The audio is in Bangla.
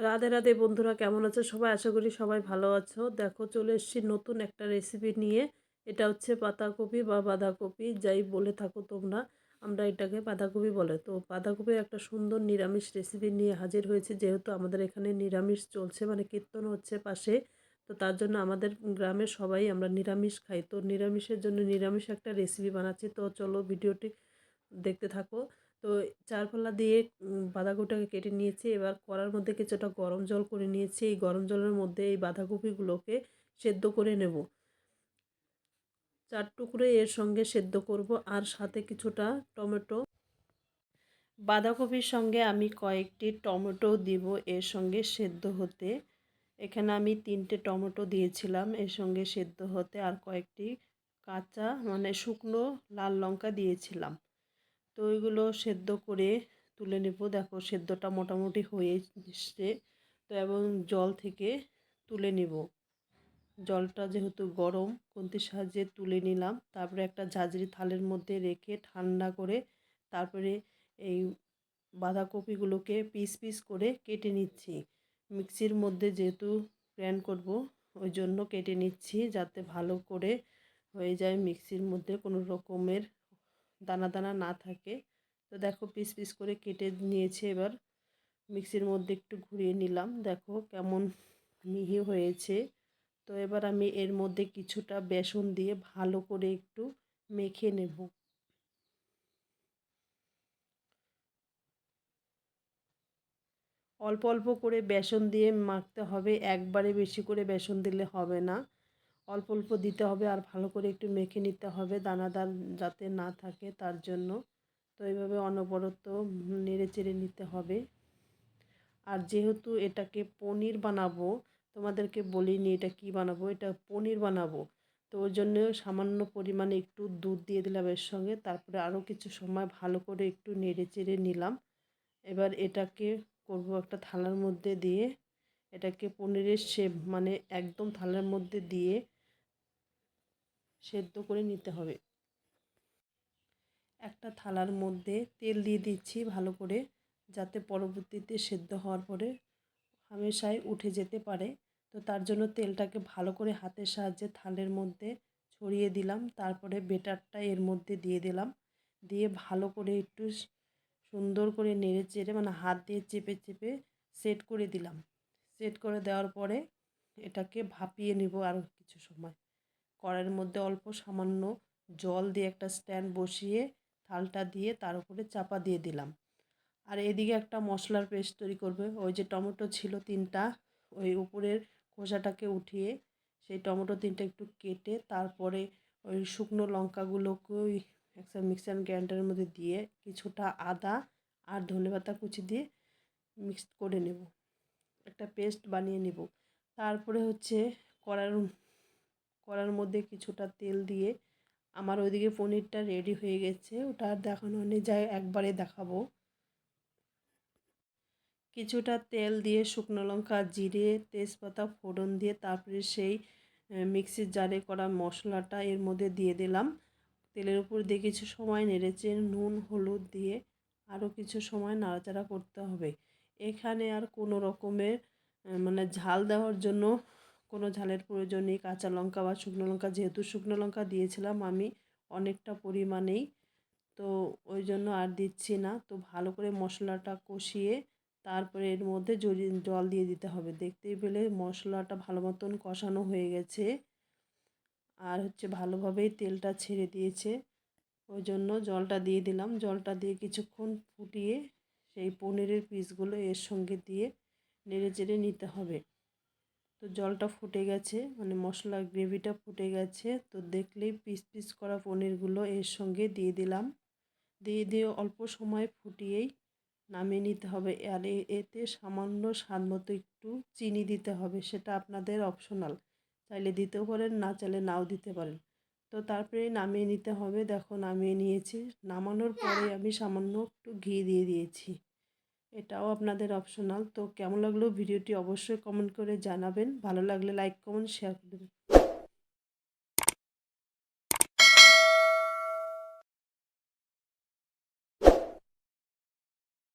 রাধে রাধে বন্ধুরা কেমন আছো? সবাই আশা করি সবাই ভালো আছো। দেখো, চলে এসেছি নতুন একটা রেসিপি নিয়ে। এটা হচ্ছে পাতাকপি বা বাঁধাকপি, যাই বলে থাকো তোমরা। আমরা এটাকে বাঁধাকপি বলে। তো বাঁধাকপির একটা সুন্দর নিরামিষ রেসিপি নিয়ে হাজির হয়েছে। যেহেতু আমাদের এখানে নিরামিষ চলছে মানে কীর্তন হচ্ছে পাশে, তো তার জন্য আমাদের গ্রামের সবাই আমরা নিরামিষ খাই। তো নিরামিষের জন্য নিরামিষ একটা রেসিপি বানাচ্ছি। তো চলো ভিডিওটি দেখতে থাকো। তো চারপাল্লা দিয়ে বাঁধাকপিটাকে কেটে নিয়েছি। এবার কড়ার মধ্যে কিছুটা গরম জল করে নিয়েছি। এই গরম জলের মধ্যে এই বাঁধাকপিগুলোকে সেদ্ধ করে নেব। চার টুকরো এর সঙ্গে সেদ্ধ করব আর সাথে কিছুটা টমেটো। বাঁধাকপির সঙ্গে আমি কয়েকটি টমেটো দিব, এর সঙ্গে সেদ্ধ হতে। এখানে আমি তিনটে টমেটো দিয়েছিলাম, এর সঙ্গে সেদ্ধ হতে। আর কয়েকটি কাঁচা মানে শুকনো লাল লঙ্কা দিয়েছিলাম। তো ওইগুলো সেদ্ধ করে তুলে নেব। দেখো সেদ্ধটা মোটামুটি হয়ে এসছে। তো এবং জল থেকে তুলে নেব। জলটা যেহেতু গরম খুন্তির সাহায্যে তুলে নিলাম। তারপরে একটা ঝাঁঝরি থালের মধ্যে রেখে ঠান্ডা করে তারপরে এই বাঁধাকপিগুলোকে পিস পিস করে কেটে নিচ্ছি। মিক্সির মধ্যে যেহেতু গ্র্যান্ড করব, ওই জন্য কেটে নিচ্ছি যাতে ভালো করে হয়ে যায় মিক্সির মধ্যে কোনো রকমের দানা দানা না থাকে। তো দেখো পিস পিস করে কেটে নিয়েছে এবার। মিক্সির মধ্যে একটু ঘুরিয়ে নিলাম। দেখো কেমন মিহি হয়েছে। তো এবার আমি এর মধ্যে কিছুটা বেসন দিয়ে ভালো করে একটু মেখে নেব। অল্প অল্প করে বেসন দিয়ে মাখতে হবে। একবারে বেশি করে বেসন দিলে হবে না। অল্প অল্প দিতে হবে আর ভালো করে একটু মেখে নিতে হবে। দানাদার যাতে না থাকে তার জন্য। তো এইভাবে অনবরত নেড়ে চেড়ে নিতে হবে। আর যেহেতু এটাকে পনির বানাবো, তোমাদেরকে বলিনি এটা কি বানাবো, এটা পনির বানাবো। তো ওই জন্য সামান্য পরিমাণে একটু দুধ দিয়ে দিলাম এর সঙ্গে। তারপরে আরও কিছু সময় ভালো করে একটু নেড়ে চেড়ে নিলাম। এবার এটাকে করব একটা থালার মধ্যে দিয়ে। এটাকে পনিরের শেপ মানে একদম থালার মধ্যে দিয়ে সেদ্ধ করে নিতে হবে। একটা থালার মধ্যে তেল দিয়ে দিচ্ছি ভালো করে, যাতে পরবর্তীতে সেদ্ধ হওয়ার পরে হামেশাই উঠে যেতে পারে। তো তার জন্য তেলটাকে ভালো করে হাতের সাহায্যে থালের মধ্যে ছড়িয়ে দিলাম, তারপরে বেটারটা এর মধ্যে দিয়ে দিলাম। দিয়ে ভালো করে একটু সুন্দর করে নেড়ে চেড়ে মানে হাত দিয়ে চেপে চেপে সেট করে দিলাম। সেট করে দেওয়ার পরে এটাকে ভাপিয়ে নেব আরও কিছু সময়। কড়াইয়ের মধ্যে অল্প সামান্য জল দিয়ে একটা স্ট্যান্ড বসিয়ে থালটা দিয়ে তার উপরে চাপা দিয়ে দিলাম। আর এদিকে একটা মশলার পেস্ট তৈরি করবে। ওই যে টমেটো ছিল তিনটা, ওই উপরের খোসাটাকে উঠিয়ে সেই টমেটো তিনটা একটু কেটে তারপরে ওই শুকনো লঙ্কাগুলোকে ওই একটা মিক্সার গ্রাইন্ডারের মধ্যে দিয়ে কিছুটা আদা আর ধনেপাতা কুচি দিয়ে মিক্স করে নেব। একটা পেস্ট বানিয়ে নেব। তারপরে হচ্ছে কড়ার কড়ার মধ্যে কিছুটা তেল দিয়ে আমার ওইদিকে পনিরটা রেডি হয়ে গেছে। ওটা আর দেখানো নেই যাই একবারে দেখাবো। কিছুটা তেল দিয়ে শুকনো লঙ্কা জিরে, তেজপাতা, ফোড়ন দিয়ে তারপরে সেই মিক্সির জারে করা মশলাটা এর মধ্যে দিয়ে দিলাম। তেলের উপর দিয়ে কিছু সময় নেড়েছে নুন, হলুদ দিয়ে আরও কিছু সময় নাড়াচাড়া করতে হবে। এখানে আর কোনো রকমের মানে ঝাল দেওয়ার জন্য কোনো ঝালের প্রয়োজন নেই, কাঁচা লঙ্কা বা শুকনো লঙ্কা, যেহেতু শুকনো লঙ্কা দিয়েছিলাম আমি অনেকটা পরিমাণেই। তো ওই জন্য আর দিচ্ছি না। তো ভালো করে মশলাটা কষিয়ে তারপরে এর মধ্যে জল দিয়ে দিতে হবে। দেখতেই পেলে মশলাটা ভালো মতন কষানো হয়ে গেছে। আর হচ্ছে ভালোভাবেই তেলটা ছেড়ে দিয়েছে। ওই জন্য জলটা দিয়ে দিলাম। জলটা দিয়ে কিছুক্ষণ ফুটিয়ে সেই পনিরের পিসগুলো এর সঙ্গে দিয়ে নেড়ে চেড়ে নিতে হবে। তো জলটা ফুটে গেছে মানে মশলা গ্রেভিটা ফুটে গেছে। তো দেখলেই পিস পিস করা পনিরগুলো এর সঙ্গে দিয়ে দিলাম। দিয়ে দিয়ে অল্প সময় ফুটিয়েই নামিয়ে নিতে হবে। আর এতে সামান্য স্বাদ মতো একটু চিনি দিতে হবে, সেটা আপনাদের অপশনাল চাইলে দিতেও পারেন, না চাইলে নাও দিতে পারেন। তো তারপরে নামিয়ে নিতে হবে। দেখো নামিয়ে নিয়েছি। নামানোর পরে আমি সামান্য একটু ঘি দিয়ে দিয়েছি। এটাও আপনাদের অপশনাল তো কেমন লাগল ভিডিওটি অবশ্যই কমেন্ট করে জানাবেন। ভালো লাগলে লাইক কমেন্ট শেয়ার করে দেবেন।